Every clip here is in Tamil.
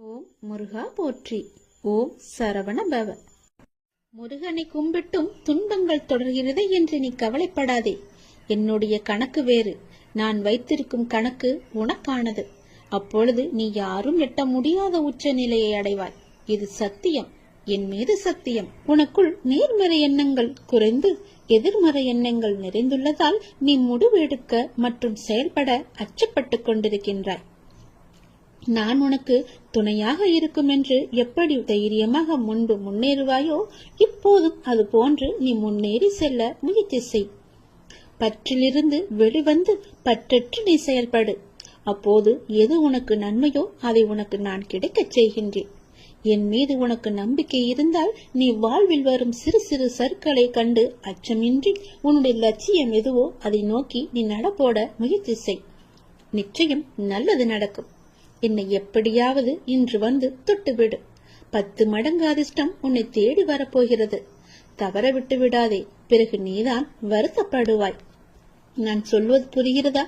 ஓம் முருகா போற்றி. ஓம் சரவண பவ. முருகனை கும்பிட்டும் துன்பங்கள் தொடர்கிறது என்று நீ கவலைப்படாதே. என்னுடைய கணக்கு வேறு. நான் வைத்திருக்கும் கணக்கு உனக்கானது. அப்பொழுது நீ யாரும் எட்ட முடியாத உச்ச நிலையை அடைவாய். இது சத்தியம். என் மீது சத்தியம். உனக்குள் நேர்மறை எண்ணங்கள் குறைந்து எதிர்மறை எண்ணங்கள் நிறைந்துள்ளதால் நீ முடிவெடுக்க மற்றும் செயல்பட அச்சப்பட்டுக் கொண்டிருக்கின்றாய். நான் உனக்கு துணையாக இருக்கும் என்று எப்படி தைரியமாக முன்பு முன்னேறுவாயோ இப்போதும் அது போன்று நீ முன்னேறி செல்ல முயற்சி செய். பற்றிலிருந்து வெளிவந்து பற்றற்று நீ செயல்படு. அப்போது எது உனக்கு நன்மையோ அதை உனக்கு நான் கிடைக்கச் செய்கின்றேன். என் மீது உனக்கு நம்பிக்கை இருந்தால் நீ வாழ்வில் வரும் சிறு சிறு சற்களை கண்டு அச்சமின்றி உன்னுடைய லட்சியம் எதுவோ அதை நோக்கி நீ நடப்போட முயற்சி செய். நிச்சயம் நல்லது நடக்கும். என்னை எப்படியாவது இன்று வந்து தொட்டுவிடு. பத்து மடங்கு அதிர்ஷ்டம் உன்னை தேடி வரப்போகிறது. தவற விட்டு விடாதே. பிறகு நீதான் வருத்தப்படுவாய். நான் சொல்வது புரிகிறதா?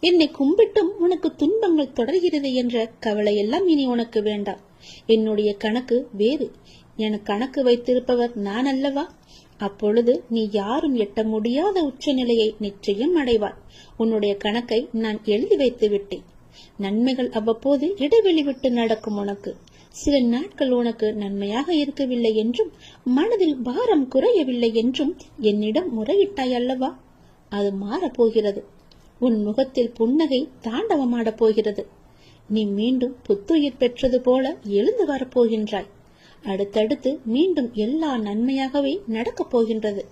என்னை கும்பிட்டும் உனக்கு துன்பங்கள் தொடர்கிறது என்ற கவலையெல்லாம் இனி உனக்கு வேண்டாம். என்னுடைய கணக்கு வேறு. என கணக்கு வைத்திருப்பவர் நான் அல்லவா? அப்பொழுது நீ யாரும் எட்ட முடியாத உச்சநிலையை நிச்சயம் அடைவாய். உன்னுடைய கணக்கை நான் எழுதி வைத்து விட்டேன் நன்மைகள் அவ்வப்போது இடைவெளி விட்டு நடக்கும் உனக்கு. சில நாட்கள் உனக்கு நன்மையாக இருக்கவில்லை என்றும் மனதில் பாரம் குறையவில்லை என்றும் என்னிடம் முறையிட்டாய் அல்லவா? அது மாறப்போகிறது. உன் முகத்தில் புன்னகை தாண்டவமாடப் போகிறது. நீ மீண்டும் புத்துயிர் பெற்றது போல எழுந்து வரப்போகின்றாய். அடுத்தடுத்து மீண்டும் எல்லா நன்மையாகவே நடக்கப் போகின்றது.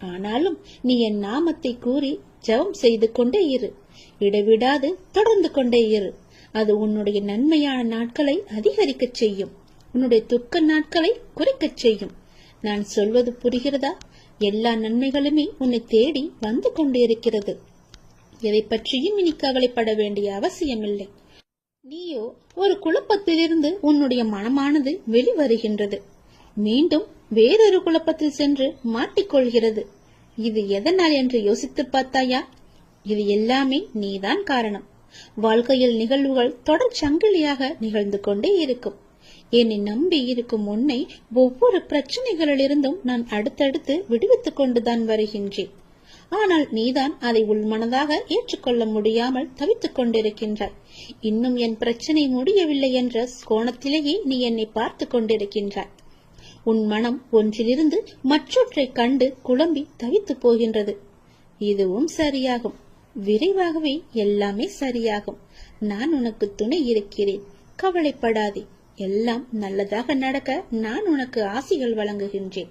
ஆனாலும் நீ என் நாமத்தை கூறி ஜெபம் செய்து கொண்டே இரு. இடைவிடாது தொடர்ந்து கொண்டே இரு. அது உன்னுடைய நன்மையான நாட்களை அதிகரிக்கச் செய்யும். உன்னுடைய துக்க நாட்களை குறைக்கச் செய்யும். நான் சொல்வது புரிகிறதா? எல்லா நன்மைகளுமே உன்னை தேடி வந்து கொண்டிருக்கிறது. எதை பற்றியும் இனி கவலைப்பட வேண்டிய அவசியமில்லை. நீயோ ஒரு குழப்பத்திலிருந்து உன்னுடைய மனமானது வெளிவருகின்றது. மீண்டும் வேறொரு குழப்பத்தில் சென்று மாட்டிக்கொள்கிறது. இது எதனால் என்று யோசித்து பார்த்தாயா? இது எல்லாமே நீதான் காரணம். வாழ்க்கையில் நிகழ்வுகள் தொடர் சங்கிலியாக நிகழ்ந்து கொண்டே இருக்கும். என்னை நம்பி இருக்கும் உன்னை ஒவ்வொரு பிரச்சனைகளிலிருந்தும் நான் அடுத்தடுத்து விடுவித்துக் கொண்டுதான் வருகின்றேன். ஆனால் நீதான் அதை உள்மனதாக ஏற்றுக்கொள்ள முடியாமல் தவித்துக் கொண்டிருக்கின்றாய். இன்னும் என் பிரச்சனை முடியவில்லை என்ற கோணத்திலேயே நீ என்னை பார்த்து கொண்டிருக்கின்றாய். உன் மனம் ஒன்றிலிருந்து மற்றொன்றை கண்டு குழம்பி தவித்து போகின்றது. இதுவும் சரியாகும். விரைவாகவே எல்லாமே சரியாகும். நான் உனக்கு துணை இருக்கிறேன். கவலைப்படாதே. எல்லாம் நல்லதாக நடக்க நான் உனக்கு ஆசிகள் வழங்குகின்றேன்.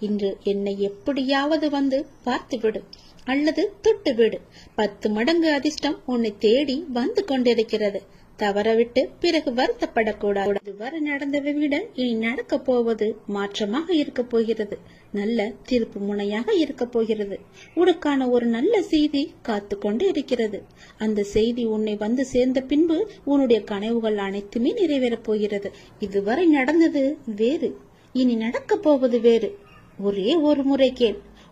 இன்று என்னை எப்படியாவது வந்து பார்த்துவிடு அல்லது தொட்டுவிடு. பத்து மடங்கு அதிர்ஷ்டம் உன்னை தேடி வந்து கொண்டிருக்கிறது. தவறவிட்டு பிறகு வருத்தப்படக்கூடாது. இதுவரை நடந்ததை விட இனி நடக்கப் போவது மாற்றமாக இருக்க போகிறது. நல்ல திருப்பு முனையாக இருக்க போகிறது. உனக்கான ஒரு நல்ல செய்தி காத்து கொண்டு இருக்கிறது. அந்த செய்தி உன்னை வந்து சேர்ந்த பின்பு உன்னுடைய கனவுகள் அனைத்துமே நிறைவேறப் போகிறது. இதுவரை நடந்தது வேறு. இனி நடக்கப் போவது வேறு. ஒரே ஒரு முறை கேள்.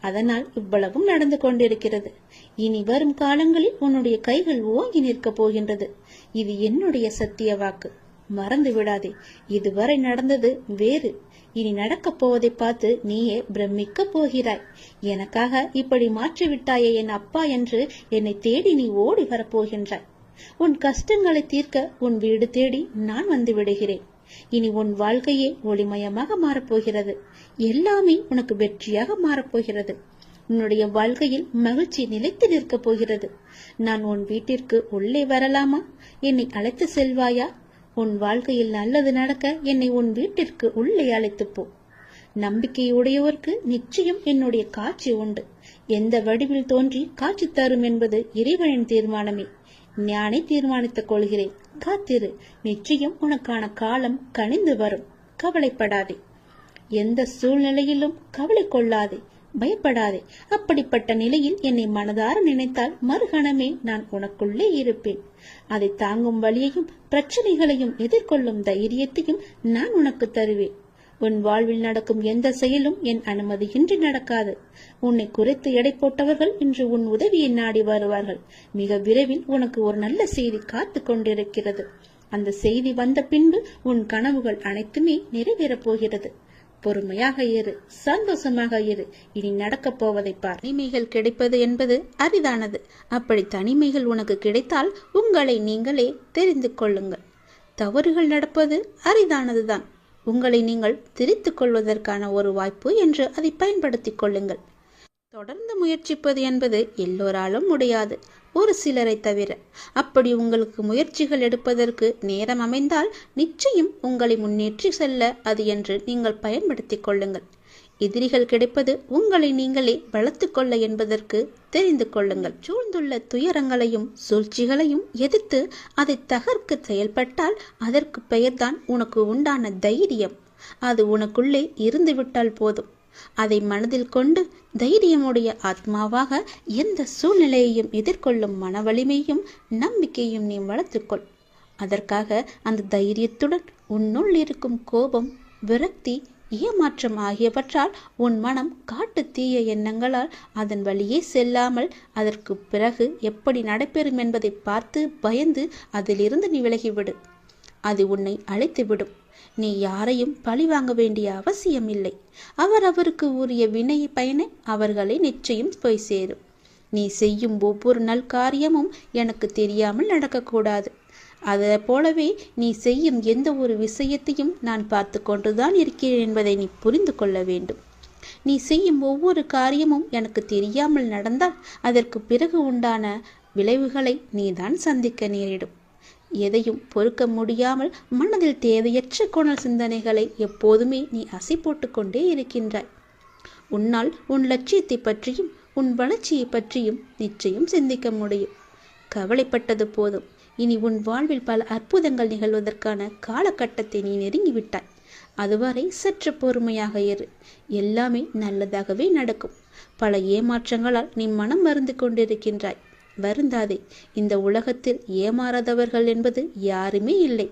அதனால் இவ்வளவும் நடந்து கொண்டிருக்கிறது. இனி வரும் காலங்களில் உன்னுடைய கைகள் ஓங்கி நிற்கப் போகின்றது. இது என்னுடைய சத்திய வாக்கு. மறந்து விடாதே. இதுவரை நடந்தது வேறு. இனி நடக்கப் போவதை பார்த்து நீயே பிரமிக்க போகிறாய். எனக்காக இப்படி மாற்றிவிட்டாயே என் அப்பா என்று என்னை தேடி நீ ஓடி வரப்போகின்றாய். உன் கஷ்டங்களை தீர்க்க உன் வீடு தேடி நான் வந்து விடுகிறேன். இனி உன் வாழ்க்கையே ஒளிமயமாக மாறப்போகிறது எல்லாமே உனக்கு வெற்றியாக மாறப்போகிறது. உன்னுடைய வாழ்க்கையில் மகிழ்ச்சி நிலைத்து நிற்கப் போகிறது. நான் உன் வீட்டிற்கு உள்ளே வரலாமா? என்னை அழைத்து செல்வாயா? உன் வாழ்க்கையில் நல்லது நடக்க என்னை உன் வீட்டிற்கு உள்ளே அழைத்துப் போ. நம்பிக்கையுடையவருக்கு நிச்சயம் என்னுடைய காட்சி உண்டு. எந்த வடிவில் தோன்றி காட்சி தரும் என்பது இறைவனின் தீர்மானமே. ஞானை தீர்மானித்துக் கொள்கிறேன். காத்திரு. நிச்சயம் உனக்கான காலம் கனிந்து வரும். கவலைப்படாதே. எந்த சூழ்நிலையிலும் கவலை கொள்ளாதே பயப்படாதே. அப்படிப்பட்ட நிலையில் என்னை மனதார நினைத்தால் மறுகணமே நான் உனக்குள்ளே இருப்பேன். அதை தாங்கும் வழியையும் பிரச்சனைகளையும் எதிர்கொள்ளும் தைரியத்தையும் நான் உனக்கு தருவேன். உன் வாழ்வில் நடக்கும் எந்த செயலும் என் அனுமதியின்றி நடக்காது. உன்னை குறைத்து எடை போட்டவர்கள் இன்று உன் உதவியை நாடி வருவார்கள். மிக விரைவில் உனக்கு ஒரு நல்ல செய்தி காத்து கொண்டிருக்கிறது. அந்த செய்தி வந்த பின்பு உன் கனவுகள் அனைத்துமே நிறைவேறப் போகிறது. பொறுமையாக இரு சந்தோஷமாக இரு. இனி நடக்கப் போவதை பார். தனிமைகள் கிடைப்பது என்பது அரிதானது. அப்படி தனிமைகள் உனக்கு கிடைத்தால் உங்களை நீங்களே தெரிந்து கொள்ளுங்கள். தவறுகள் நடப்பது அரிதானதுதான். உங்களை நீங்கள் திரித்துக் கொள்வதற்கான ஒரு வாய்ப்பு என்று அதை பயன்படுத்திக் கொள்ளுங்கள். தொடர்ந்து முயற்சிப்பது என்பது எல்லோராலும் முடியாது. ஒரு சிலரை தவிர. அப்படி உங்களுக்கு முயற்சிகள் எடுப்பதற்கு நேரம் அமைந்தால் நிச்சயம் உங்களை முன்னேற்றி செல்ல அது என்று நீங்கள் பயன்படுத்திக் கொள்ளுங்கள். எதிரிகள் கிடைப்பது உங்களை நீங்களே வளர்த்துக்கொள்ள என்பதற்கு தெரிந்து கொள்ளுங்கள். சூழ்ந்துள்ள துயரங்களையும் சூழ்ச்சிகளையும் எதிர்த்து அதை தகர்க்க செயல்பட்டால் அதற்கு பெயர்தான் உனக்கு உண்டான தைரியம். அது உனக்குள்ளே இருந்துவிட்டால் போதும். அதை மனதில் கொண்டு தைரியமுடைய ஆத்மாவாக எந்த சூழ்நிலையையும் எதிர்கொள்ளும் மன வலிமையும் நம்பிக்கையும் நீ வளர்த்துக்கொள். அதற்காக அந்த தைரியத்துடன் உன்னுள் இருக்கும் கோபம் விரக்தி ஏமாற்றம் ஆகியவற்றால் உன் மனம் காட்டு தீய எண்ணங்களால் அதன் வழியே செல்லாமல் அதற்கு பிறகு எப்படி நடைபெறும் என்பதை பார்த்து பயந்து அதிலிருந்து நீ விலகிவிடு. அது உன்னை அழைத்துவிடும். நீ யாரையும் பழி வாங்க வேண்டிய அவசியம் இல்லை அவர் அவருக்கு உரிய வினை பயனை அவர்களை நிச்சயம் போய் சேரும். நீ செய்யும் ஒவ்வொரு நல் காரியமும் எனக்கு தெரியாமல் நடக்கக்கூடாது. அதை போலவே நீ செய்யும் எந்த ஒரு விஷயத்தையும் நான் பார்த்து கொண்டுதான் இருக்கிறேன் என்பதை நீ புரிந்து கொள்ள வேண்டும். நீ செய்யும் ஒவ்வொரு காரியமும் எனக்கு தெரியாமல் நடந்தால் அதற்கு பிறகு உண்டான விளைவுகளை நீதான் சந்திக்க நேரிடும். எதையும் பொறுக்க முடியாமல் மனதில் தேவையற்ற குணல் சிந்தனைகளை எப்போதுமே நீ அசை போட்டுக்கொண்டே இருக்கின்றாய். உன்னால் உன் லட்சியத்தை பற்றியும் உன் வளர்ச்சியை பற்றியும் நிச்சயம் சிந்திக்க முடியும். கவலைப்பட்டது போதும். இனி உன் வாழ்வில் பல அற்புதங்கள் நிகழ்வதற்கான காலகட்டத்தை நீ நெருங்கிவிட்டாய். அதுவரை சற்று பொறுமையாக இரு. எல்லாமே நல்லதாகவே நடக்கும். பல ஏமாற்றங்களால் நீ மனம் மருந்து கொண்டிருக்கின்றாய். வருந்தாதே. இந்த உலகத்தில் ஏமாறாதவர்கள் என்பது யாருமே இல்லை.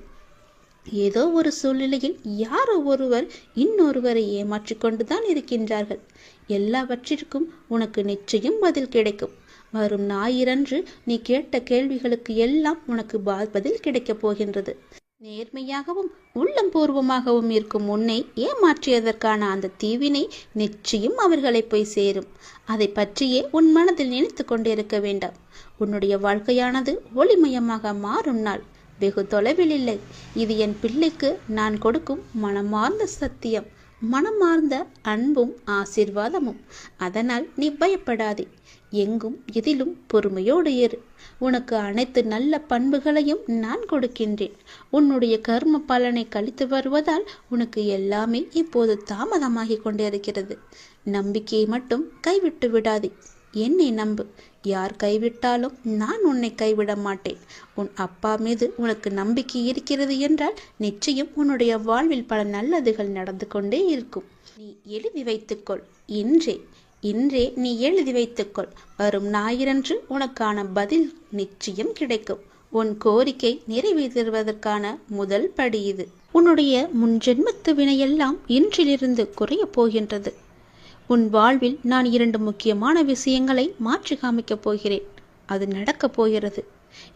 ஏதோ ஒரு சூழ்நிலையில் யாரோ ஒருவர் இன்னொருவரை ஏமாற்றிக் கொண்டுதான் இருக்கின்றார்கள். எல்லாவற்றிற்கும் உனக்கு நிச்சயம் பதில் கிடைக்கும். வரும் ஞாயிறன்று நீ கேட்ட கேள்விகளுக்கு எல்லாம் உனக்கு பதில் கிடைக்கப் போகின்றது. நேர்மையாகவும் உள்ளம் பூர்வமாகவும் இருக்கும் உன்னை ஏமாற்றியதற்கான அந்த தீவினை நிச்சயம் அவர்களை போய் சேரும். அதை பற்றியே உன் மனதில் நினைத்து கொண்டிருக்க வேண்டாம். உன்னுடைய வாழ்க்கையானது ஒளிமயமாக மாறும் நாள். வெகு தொலைவில் இல்லை. இது என் பிள்ளைக்கு நான் கொடுக்கும் மனமார்ந்த சத்தியம் மனமார்ந்த அன்பும் ஆசிர்வாதமும். அதனால் நீ பயப்படாதே. எங்கும் எதிலும் பொறுமையோடு இரு. உனக்கு அனைத்து நல்ல பண்புகளையும் நான் கொடுக்கின்றேன். உன்னுடைய கர்ம பலனை கழித்து வருவதால் உனக்கு எல்லாமே இப்போது தாமதமாகிக் கொண்டிருக்கிறது நம்பிக்கையை மட்டும் கைவிட்டு விடாதே. என்னை நம்பு. யார் கைவிட்டாலும் நான் உன்னை கைவிட மாட்டேன். உன் அப்பா மீது உனக்கு நம்பிக்கை இருக்கிறது என்றால் நிச்சயம் உன்னுடைய வாழ்வில் பல நல்லதுகள் நடந்து கொண்டே இருக்கும். நீ எழுதி வைத்துக்கொள். இன்றே இன்றே நீ எழுதி வைத்துக்கொள். வரும் ஞாயிறன்று உனக்கான பதில் நிச்சயம் கிடைக்கும். உன் கோரிக்கை நிறைவேற்றுவதற்கான முதல் படி இது. உன்னுடைய முன்ஜென்மத்து வினையெல்லாம் இன்றிலிருந்து குறையப் போகின்றது. உன் வாழ்வில் நான் இரண்டு முக்கியமான விஷயங்களை மாற்றி காமிக்கப் போகிறேன். அது நடக்கப் போகிறது.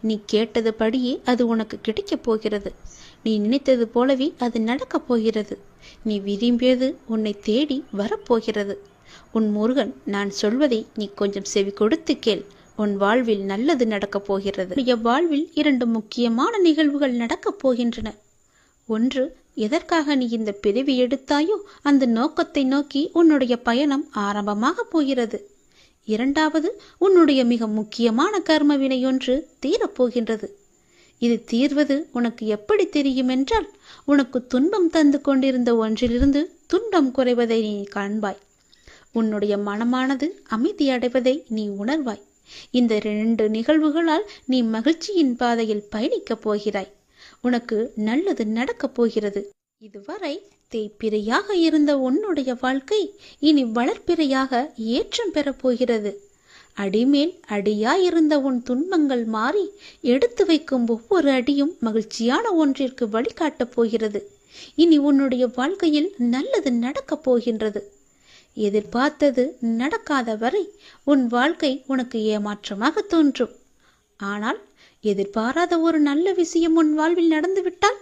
நீ கேட்டது படியே அது உனக்கு கிடைக்கப் போகிறது. நீ நினைத்தது போலவே அது நடக்கப் போகிறது. நீ விரும்பியது உன்னை தேடி வரப்போகிறது உன் முருகன் நான் சொல்வதை நீ கொஞ்சம் செவி கொடுத்து கேள். உன் வாழ்வில் நல்லது நடக்கப் போகிறது. உன்னுடைய வாழ்வில் இரண்டு முக்கியமான நிகழ்வுகள் நடக்கப் போகின்றன. ஒன்று எதற்காக நீ இந்த பிரிவு எடுத்தாயோ அந்த நோக்கத்தை நோக்கி உன்னுடைய பயணம் ஆரம்பமாக போகிறது. இரண்டாவது உன்னுடைய மிக முக்கியமான கர்ம வினையொன்று தீரப்போகின்றது இது தீர்வது உனக்கு எப்படி தெரியும் என்றால் உனக்கு துன்பம் தந்து கொண்டிருந்த ஒன்றிலிருந்து துன்பம் குறைவதை நீ காண்பாய். உன்னுடைய மனமானது அமைதி அடைவதை நீ உணர்வாய். இந்த இரண்டு நிகழ்வுகளால் நீ மகிழ்ச்சியின் பாதையில் பயணிக்கப் போகிறாய். உனக்கு நல்லது நடக்கப் போகிறது. இதுவரை தேய்ப்பிரையாக இருந்த உன்னுடைய வாழ்க்கை இனி வளர்ப்பிறையாக ஏற்றம் பெறப் போகிறது. அடிமேல் அடியாயிருந்த உன் துன்பங்கள் மாறி எடுத்து வைக்கும் ஒவ்வொரு அடியும் மகிழ்ச்சியான ஒன்றிற்கு வழிகாட்டப் போகிறது. இனி உன்னுடைய வாழ்க்கையில் நல்லது நடக்கப் போகின்றது. எதிர்பார்த்தது நடக்காத வரை உன் வாழ்க்கை உனக்கு ஏமாற்றமாக தோன்றும். ஆனால் எதிர்பாராத ஒரு நல்ல விஷயம் உன் வாழ்வில் நடந்துவிட்டால்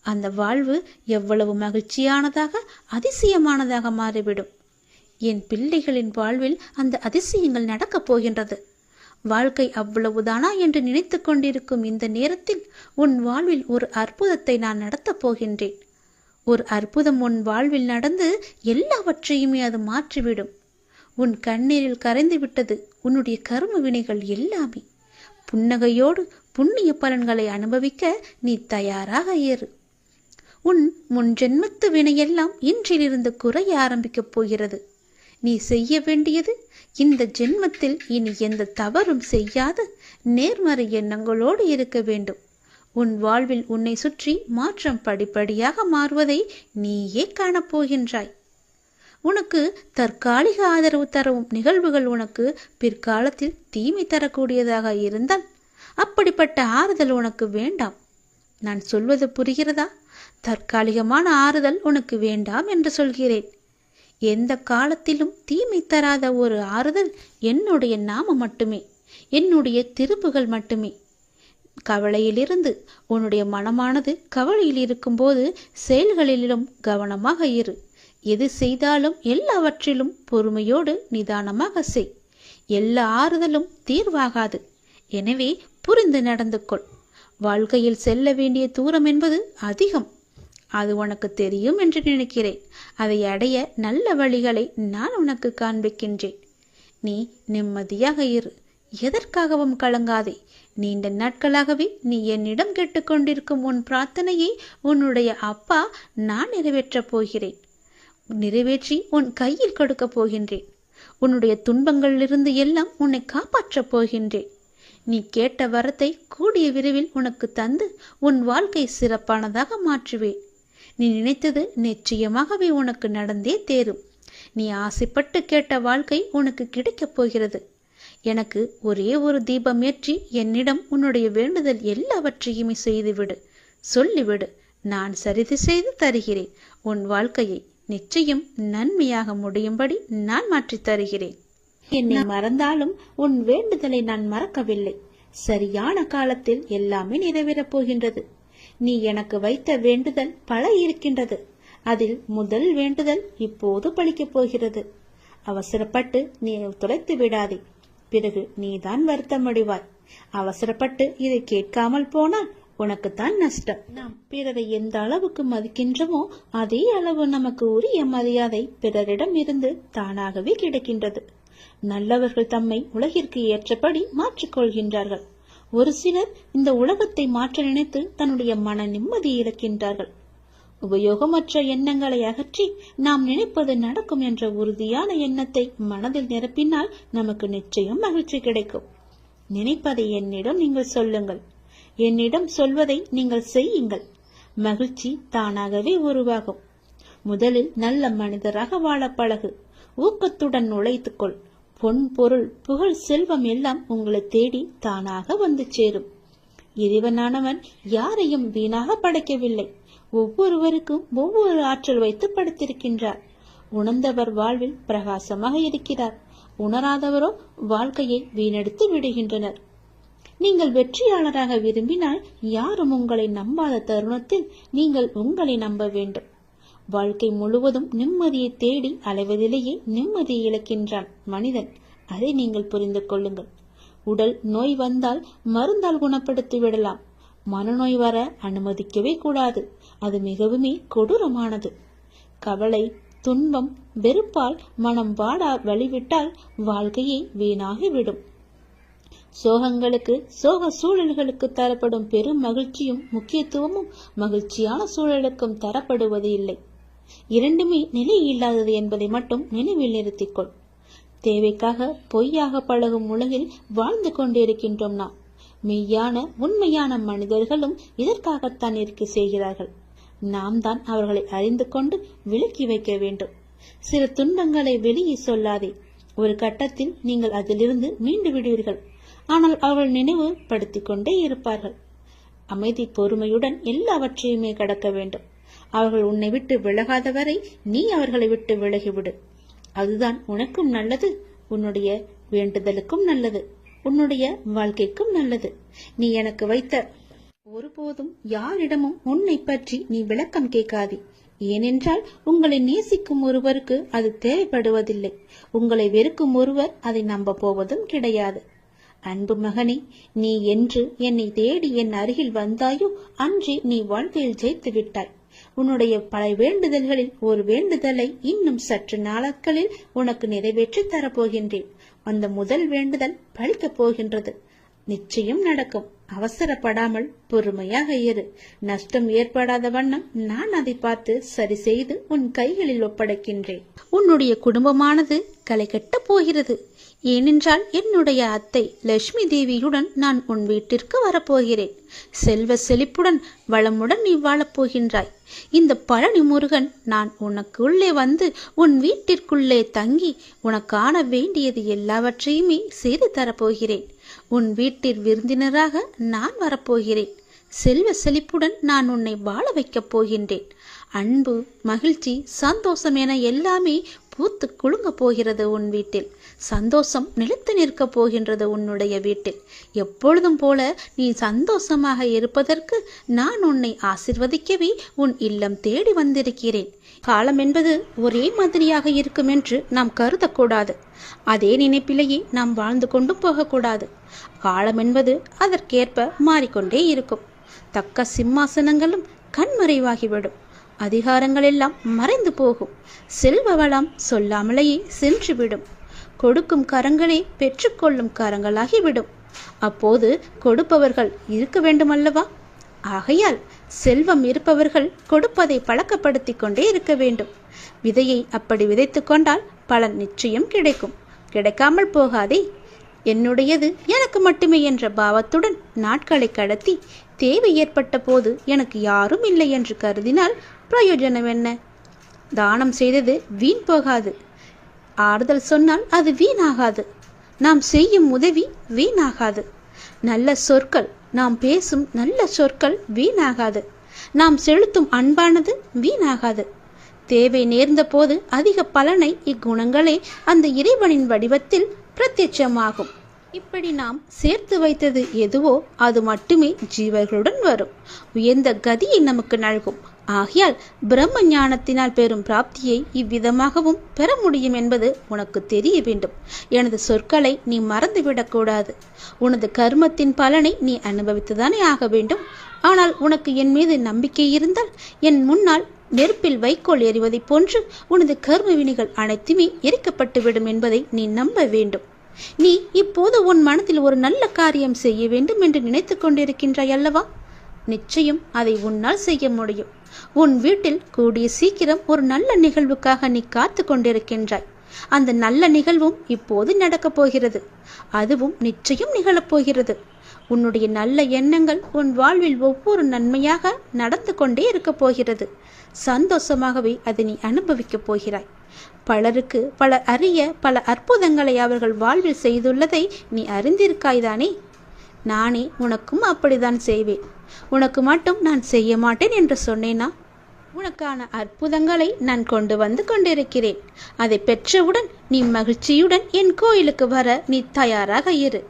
அந்த வாழ்வு எவ்வளவு மகிழ்ச்சியானதாக அதிசயமானதாக மாறிவிடும். என் பிள்ளைகளின் வாழ்வில் அந்த அதிசயங்கள் நடக்கப் போகின்றது. வாழ்க்கை அவ்வளவுதானா என்று நினைத்து கொண்டிருக்கும் இந்த நேரத்தில் உன் வாழ்வில் ஒரு அற்புதத்தை நான் நடத்தப் போகின்றேன். ஒரு அற்புதம் உன் வாழ்வில் நடந்து எல்லாவற்றையுமே அது மாற்றிவிடும். உன் கண்ணீரில் கரைந்து விட்டது உன்னுடைய கரும வினைகள் எல்லாமே. புன்னகையோடு புண்ணிய பலன்களை அனுபவிக்க நீ தயாராக ஏறு. உன் முன் ஜென்மத்து வினையெல்லாம் இன்றிலிருந்து குறைய ஆரம்பிக்கப் போகிறது. நீ செய்ய வேண்டியது இந்த ஜென்மத்தில் இனி எந்த தவறும் செய்யாத நேர்மறை எண்ணங்களோடு இருக்க வேண்டும். உன் வாழ்வில் உன்னை சுற்றி மாற்றம் படிப்படியாக மாறுவதை நீயே காணப்போகின்றாய். உனக்கு தற்காலிக ஆதரவு தரவும் நிகழ்வுகள் உனக்கு பிற்காலத்தில் தீமை தரக்கூடியதாக இருந்தால் அப்படிப்பட்ட ஆறுதல் உனக்கு வேண்டாம். நான் சொல்வது புரிகிறதா? தற்காலிகமான ஆறுதல் உனக்கு வேண்டாம் என்று சொல்கிறேன். எந்த காலத்திலும் தீமை தராத ஒரு ஆறுதல் என்னுடைய நாம மட்டுமே என்னுடைய திருப்புகள் மட்டுமே. கவலையிலிருந்து. உன்னுடைய மனமானது கவலையில் இருக்கும்போது செயல்களிலும் கவனமாக இரு. எது செய்தாலும் எல்லாவற்றிலும் பொறுமையோடு நிதானமாக செய். எல்லா ஆறுதலும் தீர்வாகாது. எனவே புரிந்து நடந்து கொள் வாழ்க்கையில் செல்ல வேண்டிய தூரம் என்பது அதிகம். அது உனக்கு தெரியும் என்று நினைக்கிறேன். அதை அடைய நல்ல வழிகளை நான் உனக்கு காண்பிக்கின்றேன். நீ நிம்மதியாக இரு. எதற்காகவும் கலங்காதே. நீண்ட நாட்களாகவே நீ என்னிடம் கேட்டுக்கொண்டிருக்கும் உன் பிரார்த்தனையை உன்னுடைய அப்பா நான் நிறைவேற்றப் போகிறேன். நிறைவேற்றி உன் கையில் கொடுக்கப் போகின்றேன். உன்னுடைய துன்பங்களிலிருந்து எல்லாம் உன்னை காப்பாற்றப் போகின்றேன். நீ கேட்ட வரத்தை கூடிய விரைவில் உனக்கு தந்து உன் வாழ்க்கை சிறப்பானதாக மாற்றுவேன். நீ நினைத்தது நிச்சயமாகவே உனக்கு நடந்தே தேரும். நீ ஆசைப்பட்டு கேட்ட வாழ்க்கை உனக்கு கிடைக்கப் போகிறது. எனக்கு ஒரே ஒரு தீபம் ஏற்றி என்னிடம் உன்னுடைய வேண்டுதல் எல்லாவற்றையுமே செய்துவிடு. சொல்லிவிடு. நான் சரிது செய்து தருகிறேன். உன் வாழ்க்கையை நிச்சயம் நன்மையாக முடியும்படி நான் மாற்றித் தருகிறேன். என்னை மறந்தாலும் உன் வேண்டுதலை நான் மறக்கவில்லை. சரியான காலத்தில் எல்லாமே நிறைவேறப் போகின்றது. நீ எனக்கு வைத்த வேண்டுதல் பல இருக்கின்றது. அதில் முதல் வேண்டுதல் இப்போது பழிக்கப் போகிறது. அவசரப்பட்டு நீ தொலைத்து விடாதே. பிறகு நீதான் வருத்தமடைவாய். அவசரப்பட்டு இதை கேட்காமல் போனால் உனக்குத்தான் நஷ்டம். நாம் பிறரை எந்த அளவுக்கு மதிக்கின்றோமோ அதே அளவு நமக்கு உரிய மரியாதை பிறரிடம் இருந்து தானாகவே கிடைக்கின்றது. நல்லவர்கள் தம்மை உலகிற்கு ஏற்றபடி மாற்றிக்கொள்கின்றார்கள். ஒரு சிலர் இந்த உலகத்தை மாற்ற நினைத்து தன்னுடைய மன நிம்மதி இழக்கின்றார்கள். உபயோகமற்ற எண்ணங்களை அகற்றி நாம் நினைப்பது நடக்கும் என்ற உறுதியான எண்ணத்தை மனதில் நிரப்பினால் நமக்கு நிச்சயம் மகிழ்ச்சி கிடைக்கும். நினைப்பதை என்னிடம் நீங்கள் சொல்லுங்கள். என்னிடம் சொல்வதை நீங்கள் செய்யுங்கள். மகிழ்ச்சி தானாகவே உருவாகும். முதலில் நல்ல மனிதராக வாழ பழகு. ஊக்கத்துடன் நுழைத்துக்கொள் பொன் பொருள் புகழ் செல்வம் எல்லாம் உங்களை தேடி தானாக வந்து சேரும். இறைவனானவன் யாரையும் வீணாக படைக்கவில்லை. ஒவ்வொருவருக்கும் ஒவ்வொரு ஆற்றல் வைத்து படுத்திருக்கின்றார். உணர்ந்தவர் வாழ்வில் பிரகாசமாக இருக்கிறார். உணராதவரோ வாழ்க்கையை வீணெடுத்து விடுகின்றனர். நீங்கள் வெற்றியாளராக விரும்பினால் யாரும் உங்களை நம்பாத தருணத்தில் நீங்கள் உங்களை நம்ப வேண்டும். வாழ்க்கை முழுவதும் நிம்மதியை தேடி அலைவதிலேயே நிம்மதியை இழக்கின்றான் மனிதன். அதை நீங்கள் புரிந்து கொள்ளுங்கள். உடல் நோய் வந்தால் மருந்தால் குணப்படுத்தி விடலாம். மனநோய் வர அனுமதிக்கவே கூடாது. அது மிகவுமே கொடூரமானது. கவலை துன்பம் வெறுப்பால் மனம் வாடா வழிவிட்டால் வாழ்க்கையை வீணாகிவிடும். சோகங்களுக்கு சோக சூழல்களுக்கு தரப்படும் பெரும் மகிழ்ச்சியும் முக்கியத்துவமும் மகிழ்ச்சியான சூழலுக்கும் தரப்படுவது இல்லை. இரண்டுமே நிலை இல்லாதது என்பதை மட்டும் நினைவில் நிறுத்திக்கொள். தேவைக்காக பொய்யாக பழகும் உலகில் வாழ்ந்து கொண்டிருக்கின்றோம் நாம். மெய்யான உண்மையான மனிதர்களும் இதற்காகத்தான் இருக்க செய்கிறார்கள். நாம் தான் அவர்களை அறிந்து கொண்டு விலக்கி வைக்க வேண்டும். சில துன்பங்களை வெளியே சொல்லாதே. ஒரு கட்டத்தில் நீங்கள் அதிலிருந்து மீண்டு விடுவீர்கள். ஆனால் அவர்கள் நினைவு படுத்திக் கொண்டே இருப்பார்கள். அமைதி பொறுமையுடன் எல்லாவற்றையுமே கடக்க வேண்டும். அவர்கள் உன்னை விட்டு விலகாத வரை நீ அவர்களை விட்டு விலகிவிடு. அதுதான் உனக்கும் நல்லது உன்னுடைய வேண்டுதலுக்கும் நல்லது. உன்னுடைய வாழ்க்கைக்கும் நல்லது. நீ எனக்கு வைத்த ஒருபோதும் யாரிடமும் உன்னை பற்றி நீ விளக்கம் கேட்காதே. ஏனென்றால் உங்களை நேசிக்கும் ஒருவருக்கு அது தேவைப்படுவதில்லை. உங்களை வெறுக்கும் ஒருவர் அதை நம்ப போவதும் கிடையாது. அன்பு மகனே நீ என்று என்னை தேடி என் அருகில் வந்தாயோ அன்றே நீ வாழ்க்கையில் ஜெயித்து விட்டாய். உன்னுடைய பல வேண்டுதல்களில் ஒரு வேண்டுதலை இன்னும் சற்று நாட்களில் உனக்கு நிறைவேற்றி தரப்போகின்றேன். அந்த முதல் வேண்டுதல் பழிக்கப் போகின்றது. நிச்சயம் நடக்கும். அவசரப்படாமல் பொறுமையாக இரு. நஷ்டம் ஏற்படாத வண்ணம் நான் அதை பார்த்து சரி செய்து உன் கைகளில் ஒப்படைக்கின்றேன். உன்னுடைய குடும்பமானது களை கட்டப் போகிறது. ஏனென்றால் என்னுடைய அத்தை லட்சுமி தேவியுடன் நான் உன் வீட்டிற்கு வரப்போகிறேன். செல்வ செழிப்புடன் வளமுடன் நீ வாழப்போகின்றாய் இந்த பழனி முருகன் நான் உனக்குள்ளே வந்து உன் வீட்டிற்குள்ளே தங்கி உனக்கான வேண்டியது எல்லாவற்றையுமே செய்து தரப்போகிறேன். உன் வீட்டில் விருந்தினராக நான் வரப்போகிறேன். செல்வ செழிப்புடன் நான் உன்னை வாழ வைக்கப் போகின்றேன். அன்பு மகிழ்ச்சி சந்தோஷம் என எல்லாமே பூத்து குலுங்க போகிறது உன் வீட்டில். சந்தோஷம் நிலைத்து நிற்கப் போகின்றது உன்னுடைய வீட்டில். எப்பொழுதும் போல நீ சந்தோஷமாக இருப்பதற்கு நான் உன்னை ஆசிர்வதிக்கவே உன் இல்லம் தேடி வந்திருக்கிறேன். காலம் என்பது ஒரே மாதிரியாக இருக்கும் என்று நாம் கருதக்கூடாது. அதே நினைப்பிலேயே நாம் வாழ்ந்து கொண்டும் போகக்கூடாது. காலம் என்பது அதற்கேற்ப மாறிக்கொண்டே இருக்கும். தக்க சிம்மாசனங்களும் கண்மறைவாகிவிடும். அதிகாரங்களெல்லாம் மறைந்து போகும். செல்வ வளம் சொல்லாமலேயே சென்றுவிடும். கொடுக்கும் கரங்களே பெற்றுக்கொள்ளும் கரங்களாகிவிடும். அப்போது கொடுப்பவர்கள் இருக்க வேண்டுமல்லவா? ஆகையால் செல்வம் இருப்பவர்கள் கொடுப்பதை பழக்கப்படுத்தி கொண்டே இருக்க வேண்டும். விதையை அப்படி விதைத்து கொண்டால் பலன் நிச்சயம் கிடைக்கும். கிடைக்காமல் போகாதே. என்னுடையது எனக்கு மட்டுமே என்ற பாவத்துடன் நாட்களை கடத்தி தேவை ஏற்பட்ட போது எனக்கு யாரும் இல்லை என்று கருதினால் பிரயோஜனம் என்ன? தானம் செய்தது வீண் போகாது. ஆறுதல் சொன்னால் அது வீணாகாது. நாம் செய்யும் உதவி வீணாகாது. நல்ல சொற்கள் நாம் பேசும் நல்ல சொற்கள் வீணாகாது. நாம் செலுத்தும் அன்பானது வீணாகாது. தேவை நேர்ந்த போது அதிக பலனை இக்குணங்களே அந்த இறைவனின் வடிவத்தில் பிரத்யட்சமாகும். இப்படி நாம் சேர்த்து வைத்தது எதுவோ அது மட்டுமே ஜீவர்களுடன் வரும். உயர்ந்த கதியை நமக்கு நல்கும். ஆகையால் பிரம்ம ஞானத்தினால் பெறும் பிராப்தியை இவ்விதமாகவும் பெற முடியும் என்பது உனக்கு தெரிய வேண்டும். எனது சொற்களை நீ மறந்துவிடக்கூடாது உனது கர்மத்தின் பலனை நீ அனுபவித்துதானே ஆக வேண்டும். ஆனால் உனக்கு என் மீது நம்பிக்கை இருந்தால் என் முன்னால் நெருப்பில் வைக்கோல் எறிவதைப் போன்று உனது கர்ம வினிகள் அனைத்துமே எரிக்கப்பட்டுவிடும் என்பதை நீ நம்ப வேண்டும். நீ இப்போது உன் மனதில் ஒரு நல்ல காரியம் செய்ய வேண்டும் என்று நினைத்து கொண்டிருக்கின்றாய் அல்லவா? நிச்சயம் அதை உன்னால் செய்ய முடியும். உன் வீட்டில் கூடிய சீக்கிரம் ஒரு நல்ல நிகழ்வுக்காக நீ காத்து கொண்டிருக்கின்றாய். அந்த நல்ல நிகழ்வும் இப்போது நடக்கப் போகிறது. அதுவும் நிச்சயம் நிகழப்போகிறது உன்னுடைய நல்ல எண்ணங்கள் உன் வாழ்வில் ஒவ்வொரு நன்மையாக நடந்து கொண்டே இருக்கப் போகிறது. சந்தோஷமாகவே அதை நீ அனுபவிக்கப் போகிறாய். பலருக்கு பல அரிய பல அற்புதங்களை அவர்கள் வாழ்வில் செய்துள்ளதை நீ அறிந்திருக்காய்தானே? நானே உனக்கும் அப்படித்தான் செய்வேன். உனக்கு மட்டும் நான் செய்ய மாட்டேன் என்று சொன்னேனா? உனக்கான அற்புதங்களை நான் கொண்டு வந்து கொண்டிருக்கிறேன். அதை பெற்றவுடன் நீ மகிழ்ச்சியுடன் என் கோயிலுக்கு வர நீ தயாராக இரு.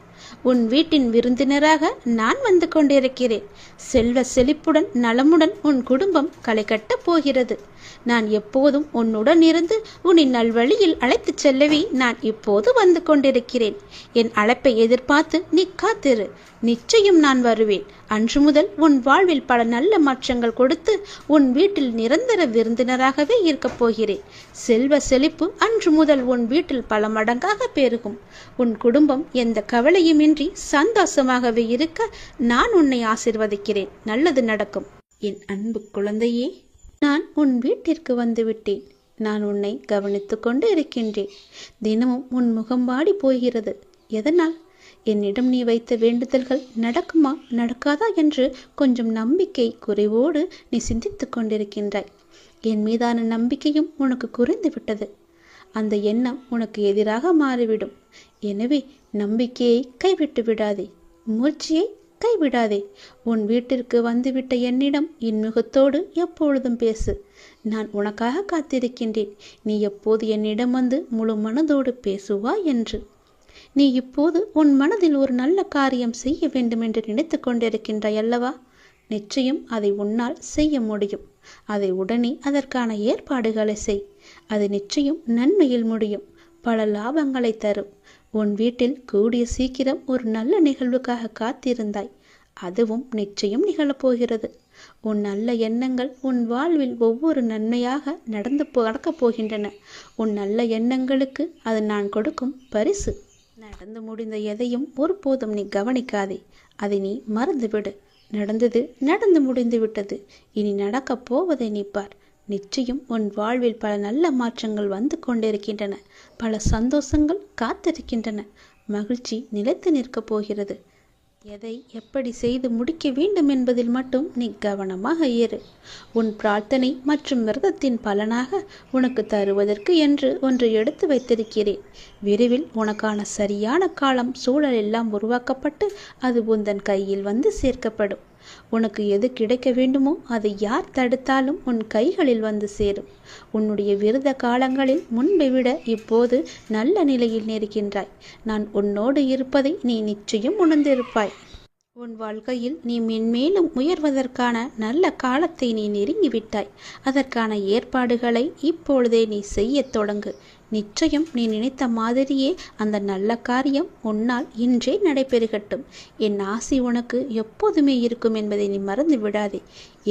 உன் வீட்டின் விருந்தினராக நான் வந்து கொண்டிருக்கிறேன். செல்வ செழிப்புடன் நலமுடன் உன் குடும்பம் களை கட்டப் போகிறது. நான் எப்போதும் உன்னுடன் இருந்து உன்னை நல்வழியில் அழைத்துச் செல்லவே நான் இப்போது வந்து கொண்டிருக்கிறேன். என் அழைப்பை எதிர்பார்த்து நீ காத்திரு. நிச்சயம் நான் வருவேன். அன்று முதல் உன் வாழ்வில் பல நல்ல மாற்றங்கள் கொடுத்து உன் வீட்டில் நிரந்தர விருந்தினராகவே இருக்கப் போகிறேன். செல்வ செழிப்பு அன்று முதல் உன் வீட்டில் பல மடங்காக பெருகும். உன் குடும்பம் எந்த கவலையுமின்றி சந்தோஷமாகவே இருக்க நான் உன்னை ஆசிர்வதிக்கிறேன். நல்லது நடக்கும். என் அன்பு குழந்தையே நான் உன் வீட்டிற்கு வந்துவிட்டேன். நான் உன்னை கவனித்து கொண்டு இருக்கின்றேன். தினமும் உன் முகம் வாடி போகிறது. எதனால்? என்னிடம் நீ வைத்த வேண்டுதல்கள் நடக்குமா நடக்காதா என்று கொஞ்சம் நம்பிக்கை குறைவோடு நீ சிந்தித்து கொண்டிருக்கின்றாய். என் மீதான நம்பிக்கையும் உனக்கு குறைந்து விட்டது அந்த எண்ணம் உனக்கு எதிராக மாறிவிடும். எனவே நம்பிக்கையை கைவிட்டு விடாதே. முயற்சியை கைவிடாதே உன் வீட்டிற்கு வந்துவிட்ட என்னிடம் இன்முகத்தோடு எப்பொழுதும் பேசு. நான் உனக்காக காத்திருக்கின்றேன். நீ எப்போது என்னிடம் வந்து முழு மனதோடு பேசுவா என்று. நீ இப்போது உன் மனதில் ஒரு நல்ல காரியம் செய்ய வேண்டும் என்று நினைத்து கொண்டிருக்கின்றாய் அல்லவா? நிச்சயம் அதை உன்னால் செய்ய முடியும். அதை உடனே அதற்கான ஏற்பாடுகளை செய். அது நிச்சயம் நன்மையில் முடியும். பல லாபங்களை தரும். உன் வீட்டில் கூடிய சீக்கிரம் ஒரு நல்ல நிகழ்வுக்காக காத்திருந்தாய். அதுவும் நிச்சயம் நிகழப்போகிறது. உன் நல்ல எண்ணங்கள் உன் வாழ்வில் ஒவ்வொரு நன்மையாக நடந்து நடக்கப் போகின்றன. உன் நல்ல எண்ணங்களுக்கு அது நான் கொடுக்கும் பரிசு. நடந்து முடிந்த எதையும் ஒருபோதும் நீ கவனிக்காதே. அதை நீ மறந்துவிடு. நடந்தது நடந்து முடிந்து விட்டது இனி நடக்கப் போவதை நீ பார். நிச்சயம் உன் வாழ்வில் பல நல்ல மாற்றங்கள் வந்து கொண்டிருக்கின்றன. பல சந்தோஷங்கள் காத்திருக்கின்றன. மகிழ்ச்சி நிலைத்து நிற்கப் போகிறது. எதை எப்படி செய்து முடிக்க வேண்டும் என்பதில் மட்டும் நீ கவனமாக இரு. உன் பிரார்த்தனை மற்றும் விரதத்தின் பலனாக உனக்கு தருவதற்கு என்று ஒன்று எடுத்து வைத்திருக்கிறேன். விரைவில் உனக்கான சரியான காலம் சூழல் எல்லாம் உருவாக்கப்பட்டு அது உந்தன் கையில் வந்து சேர்க்கப்படும். உனக்கு எது கிடைக்க வேண்டுமோ அதை யார் தடுத்தாலும் உன் கைகளில் வந்து சேரும். உன்னுடைய விரத காலங்களில் முன்பை விட இப்போது நல்ல நிலையில் நிற்கின்றாய் நான் உன்னோடு இருப்பதை நீ நிச்சயம் உணர்ந்திருப்பாய். உன் வாழ்க்கையில் நீ மென்மேலும் உயர்வதற்கான நல்ல காலத்தை நீ நெருங்கிவிட்டாய். அதற்கான ஏற்பாடுகளை இப்பொழுதே நீ செய்யத் தொடங்கு. நிச்சயம் நீ நினைத்த மாதிரியே அந்த நல்ல காரியம் உன்னால் இன்றே நடைபெறுகட்டும். என் ஆசி உனக்கு எப்போதுமே இருக்கும் என்பதை நீ மறந்து விடாதே.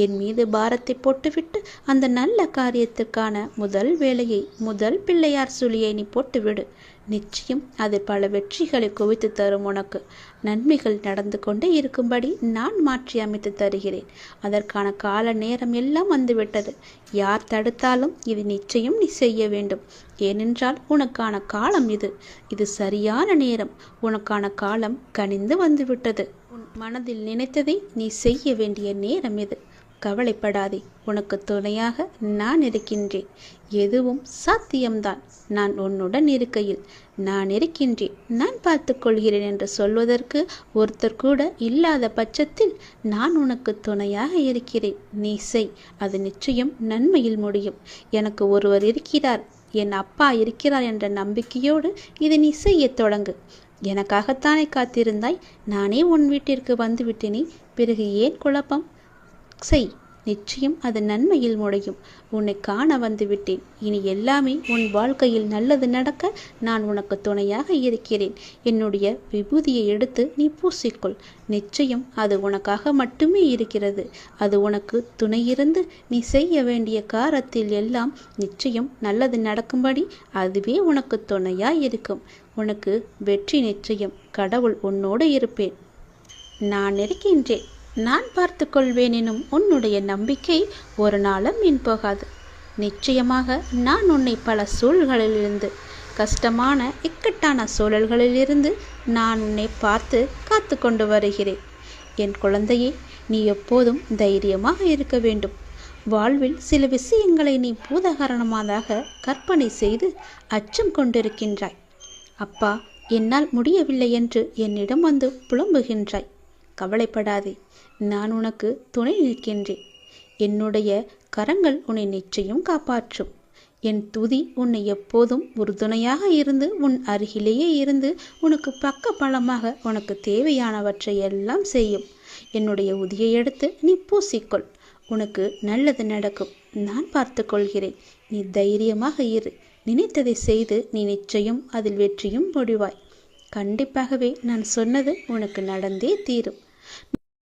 என் மீது பாரத்தை போட்டுவிட்டு அந்த நல்ல காரியத்திற்கான முதல் வேலையை முதல் பிள்ளையார் சுழியை நீ போட்டுவிடு. நிச்சயம் அது பல வெற்றிகளை குவித்து தரும் உனக்கு. நன்மைகள் நடந்து கொண்டே இருக்கும்படி நான் மாற்றி அமைத்து தருகிறேன். அதற்கான கால நேரம் எல்லாம் வந்துவிட்டது. யார் தடுத்தாலும் இது நிச்சயம் நீ செய்ய வேண்டும். ஏனென்றால் உனக்கான காலம் இது. இது சரியான நேரம். உனக்கான காலம் கனிந்து வந்துவிட்டது. உன் மனதில் நினைத்ததை நீ செய்ய வேண்டிய நேரம் இது. கவலைப்படாதே உனக்கு துணையாக நான் இருக்கின்றேன். எதுவும் சாத்தியம்தான். நான் உன்னுடன் இருக்கையில் நான் இருக்கின்றேன். நான் பார்த்துக்கொள்கிறேன் என்று சொல்வதற்கு ஒருத்தர் கூட இல்லாத பட்சத்தில் நான் உனக்கு துணையாக இருக்கிறேன். நீ செய் அது நிச்சயம் நன்மையில் முடியும். எனக்கு ஒருவர் இருக்கிறார் என் அப்பா இருக்கிறார் என்ற நம்பிக்கையோடு இதை நீ செய்யத் தொடங்கு. எனக்காகத்தானே காத்திருந்தாய்? நானே உன் வீட்டிற்கு வந்துவிட்டேனே. பிறகு ஏன் குழப்பம்? செய். நிச்சயம் அது நன்மையில் முடையும் உன்னை காண வந்து விட்டேன் இனி எல்லாமே உன் வாழ்க்கையில் நல்லது நடக்க நான் உனக்கு துணையாக இருக்கிறேன். என்னுடைய விபூதியை எடுத்து நீ பூசிக்கொள். நிச்சயம் அது உனக்காக மட்டுமே இருக்கிறது. அது உனக்கு துணையிருந்து நீ செய்ய வேண்டிய காரத்தில் எல்லாம் நிச்சயம் நல்லது நடக்கும்படி அதுவே உனக்கு துணையாய் இருக்கும் உனக்கு வெற்றி நிச்சயம். கடவுள் உன்னோடு இருப்பேன். நான் இருக்கின்றேன் நான் பார்த்து கொள்வேன் எனும் உன்னுடைய நம்பிக்கை ஒரு நாளும் மீன் போகாது. நிச்சயமாக நான் உன்னை பல சூழ்களிலிருந்து கஷ்டமான இக்கட்டான சூழல்களிலிருந்து நான் உன்னை பார்த்து காத்து கொண்டு வருகிறேன். என் குழந்தையே நீ எப்போதும் தைரியமாக இருக்க வேண்டும். வாழ்வில் சில விஷயங்களை நீ பூதகரணமாக கற்பனை செய்து அச்சம் கொண்டிருக்கின்றாய். அப்பா என்னால் முடியவில்லை என்று என்னிடம் வந்து புலம்புகின்றாய். கவலைப்படாதே. நான் உனக்கு துணை நிற்கின்றேன். என்னுடைய கரங்கள் உன்னை நிச்சயம் காப்பாற்றும். என் துதி உன்னை எப்போதும் உறுதுணையாக இருந்து உன் அருகிலேயே இருந்து உனக்கு பக்க பலமாக உனக்கு தேவையானவற்றை எல்லாம் செய்யும். என்னுடைய உதியை எடுத்து நீ பூசிக்கொள். உனக்கு நல்லது நடக்கும். நான் பார்த்து கொள்கிறேன். நீ தைரியமாக இரு. நினைத்ததை செய்து நீ நிச்சயம் அதில் வெற்றியும் முடிவாய் கண்டிப்பாகவே நான் சொன்னது உனக்கு நடந்தே தீரும்.